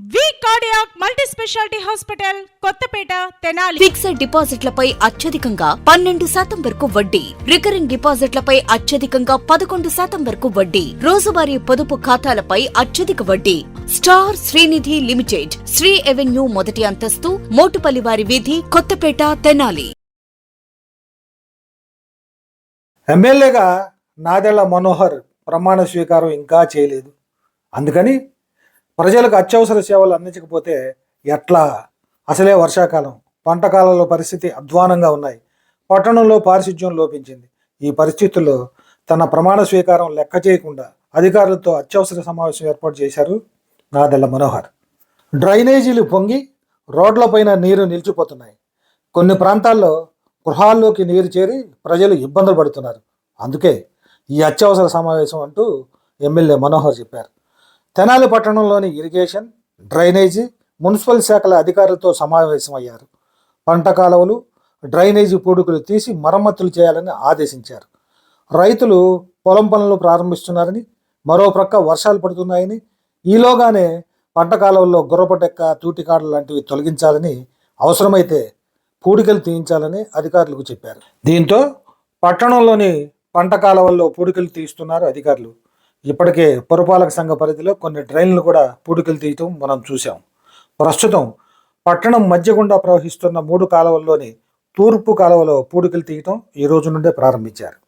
Cardiac multi speciality hospital Kothapeta Tenali. Fixed డిపాజిట్లపై అత్యధికంగా పన్నెండు శాతం వరకు వడ్డీ. రికరింగ్ డిపాజిట్లపై అత్యధికంగా పదకొండు శాతం వరకు వడ్డీ. రోజువారీ పొదుపు ఖాతాలపై అత్యధిక వడ్డీ. Star Srinidhi limited Sri avenue మొదటి అంతస్తు మోటుపల్లివారి వీధి కొత్తపేట తెనాలి. ఎమ్మెల్యేగా నాదెళ్ళ మనోహర్ ప్రమాణ స్వీకారం ఇంకా చేయలేదు. అందుకని ప్రజలకు అత్యవసర సేవలు అందించకపోతే ఎట్లా? అసలే వర్షాకాలం. పంట కాలంలో పరిస్థితి అధ్వానంగా ఉన్నాయి. పట్టణంలో పారిశుధ్యం లోపించింది. ఈ పరిస్థితుల్లో తన ప్రమాణ స్వీకారం లెక్క చేయకుండా అధికారులతో అత్యవసర సమావేశం ఏర్పాటు చేశారు నాదెల్ల మనోహర్. డ్రైనేజీలు పొంగి రోడ్లపైన నీరు నిలిచిపోతున్నాయి. కొన్ని ప్రాంతాల్లో గృహాల్లోకి నీరు చేరి ప్రజలు ఇబ్బందులు పడుతున్నారు. అందుకే ఈ అత్యవసర సమావేశం అంటూ ఎమ్మెల్యే మనోహర్ చెప్పారు. తెనాలి పట్టణంలోని ఇరిగేషన్ డ్రైనేజీ మున్సిపల్ శాఖల అధికారులతో సమావేశమయ్యారు. పంట కాలువలు డ్రైనేజీ పూడుకులు తీసి మరమ్మతులు చేయాలని ఆదేశించారు. రైతులు పొలం పనులు ప్రారంభిస్తున్నారని మరో ప్రక్క వర్షాలు పడుతున్నాయని ఈలోగానే పంట కాలువల్లో గుర్రపటెక్క తూటికాడలు లాంటివి తొలగించాలని అవసరమైతే పూడికలు తీయించాలని అధికారులకు చెప్పారు. దీంతో పట్టణంలోని పంట కాలువల్లో పూడికలు తీస్తున్నారు అధికారులు. ఇప్పటికే పురపాలక సంఘ పరిధిలో కొన్ని డ్రైన్లు కూడా పూడికలు తీయటం మనం చూసాం ప్రస్తుతం పట్టణం మధ్య గుండా ప్రవహిస్తున్న మూడు కాలువల్లోని తూర్పు కాలువలో పూడికలు తీయటం ఈ రోజు నుండే ప్రారంభించారు.